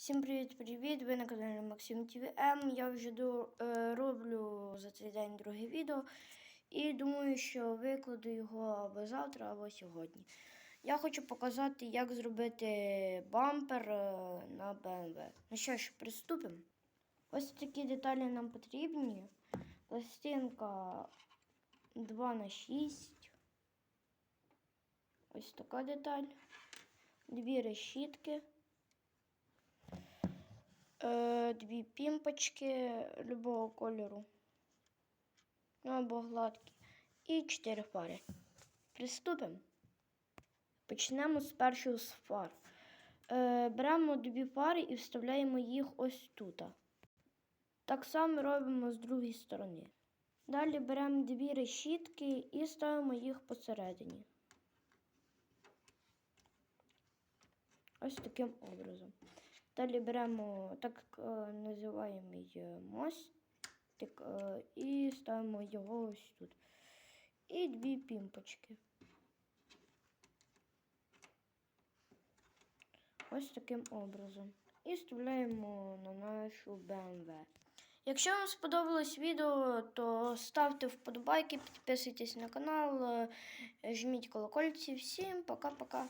Всім привіт-привіт! Ви на каналі Максим ТВМ. Я вже до, е, роблю за цей день друге відео і думаю, що викладу його або завтра, або сьогодні. Я хочу показати, як зробити бампер е, на BMW. Ну що ж, приступимо. Ось такі деталі нам потрібні. Пластинка 2 на 6 Ось така деталь. Дві решітки. Е, дві пімпочки любого кольору. Ну або гладкі. І чотири пари. Приступимо. Почнемо з першого з фар. Е, беремо дві пари і вставляємо їх ось тут. Так само робимо з другої сторони. Далі беремо дві решітки і ставимо їх посередині. Ось таким образом. Далі беремо так е, називаємо мостик е, і ставимо його ось тут. І дві пімпочки. Ось таким образом. І вставляємо на нашу BMW. Якщо вам сподобалось відео, то ставте вподобайки, підписуйтесь на канал, е, жміть колокольці. Всім пока-пока.